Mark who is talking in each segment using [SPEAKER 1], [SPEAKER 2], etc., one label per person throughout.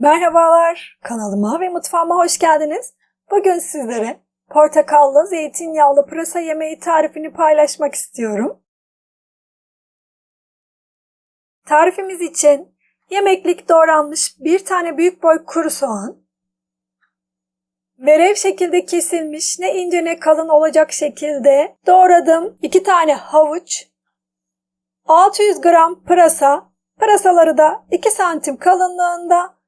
[SPEAKER 1] Merhabalar, kanalıma ve mutfağıma hoş geldiniz. Bugün sizlere portakallı, zeytinyağlı pırasa yemeği tarifini paylaşmak istiyorum. Tarifimiz için yemeklik doğranmış bir tane büyük boy kuru soğan, verev şekilde kesilmiş ne ince ne kalın olacak şekilde doğradım 2 tane havuç, 600 gram pırasa, pırasaları da 2 santim kalınlığında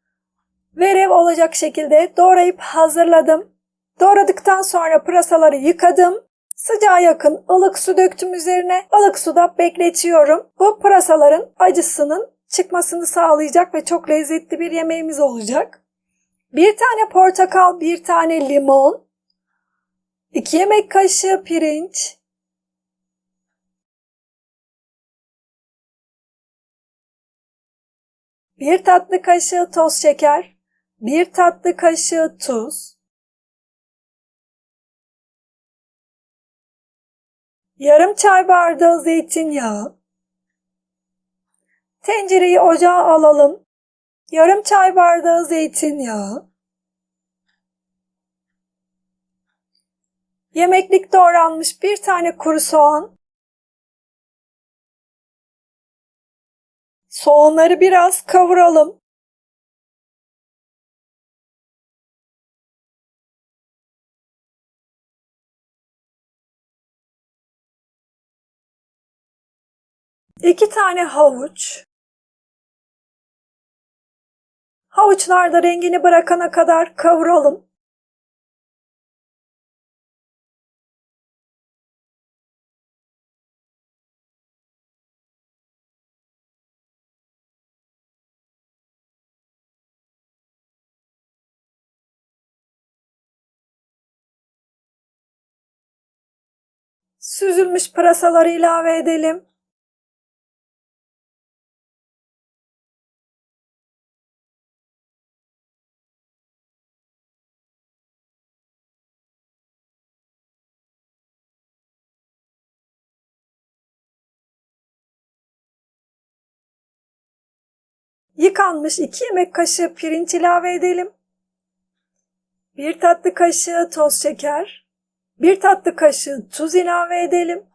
[SPEAKER 1] verev olacak şekilde doğrayıp hazırladım. Doğradıktan sonra pırasaları yıkadım. Sıcağa yakın ılık su döktüm üzerine. ılık suda bekletiyorum. Bu pırasaların acısının çıkmasını sağlayacak ve çok lezzetli bir yemeğimiz olacak. Bir tane portakal, bir tane limon, 2 yemek kaşığı pirinç, bir tatlı kaşığı toz şeker, bir tatlı kaşığı tuz, yarım çay bardağı zeytinyağı, tencereyi ocağa alalım, yarım çay bardağı zeytinyağı, yemeklik doğranmış bir tane kuru soğan, soğanları biraz kavuralım. İki tane havuç. Havuçlar da rengini bırakana kadar kavuralım. Süzülmüş pırasaları ilave edelim. Yıkanmış 2 yemek kaşığı pirinç ilave edelim. 1 tatlı kaşığı toz şeker, 1 tatlı kaşığı tuz ilave edelim.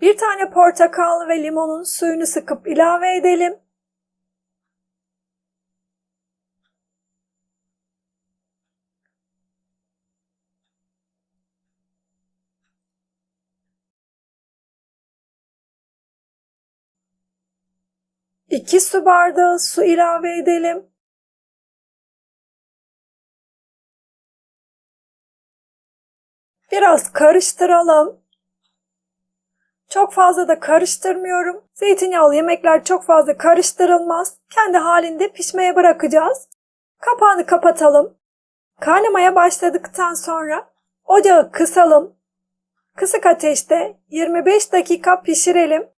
[SPEAKER 1] 1 tane portakal ve limonun suyunu sıkıp ilave edelim. İki su bardağı su ilave edelim. Biraz karıştıralım. Çok fazla da karıştırmıyorum. Zeytinyağlı yemekler çok fazla karıştırılmaz. Kendi halinde pişmeye bırakacağız. Kapağını kapatalım. Kaynamaya başladıktan sonra ocağı kısalım. Kısık ateşte 25 dakika pişirelim.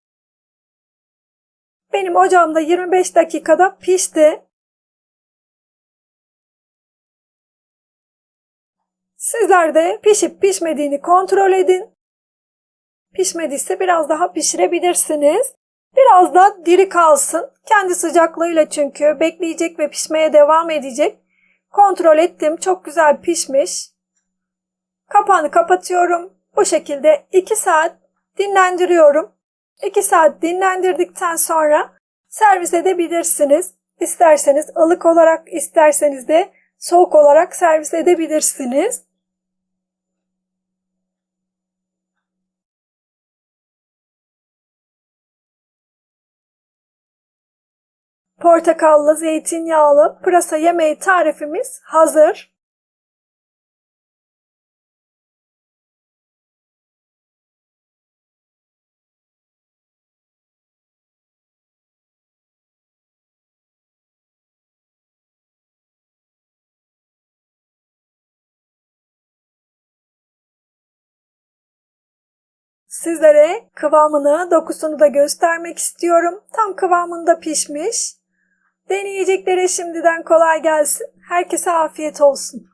[SPEAKER 1] Benim ocağımda 25 dakikada pişti. Sizler de pişip pişmediğini kontrol edin. Pişmediyse biraz daha pişirebilirsiniz. Biraz da diri kalsın. Kendi sıcaklığıyla çünkü bekleyecek ve pişmeye devam edecek. Kontrol ettim. Çok güzel pişmiş. Kapağını kapatıyorum. Bu şekilde 2 saat dinlendiriyorum. 2 saat dinlendirdikten sonra servis edebilirsiniz. İsterseniz ılık olarak, isterseniz de soğuk olarak servis edebilirsiniz. Portakallı, zeytinyağlı pırasa yemeği tarifimiz hazır. Sizlere kıvamını, dokusunu da göstermek istiyorum. Tam kıvamında pişmiş. Deneyeceklere şimdiden kolay gelsin. Herkese afiyet olsun.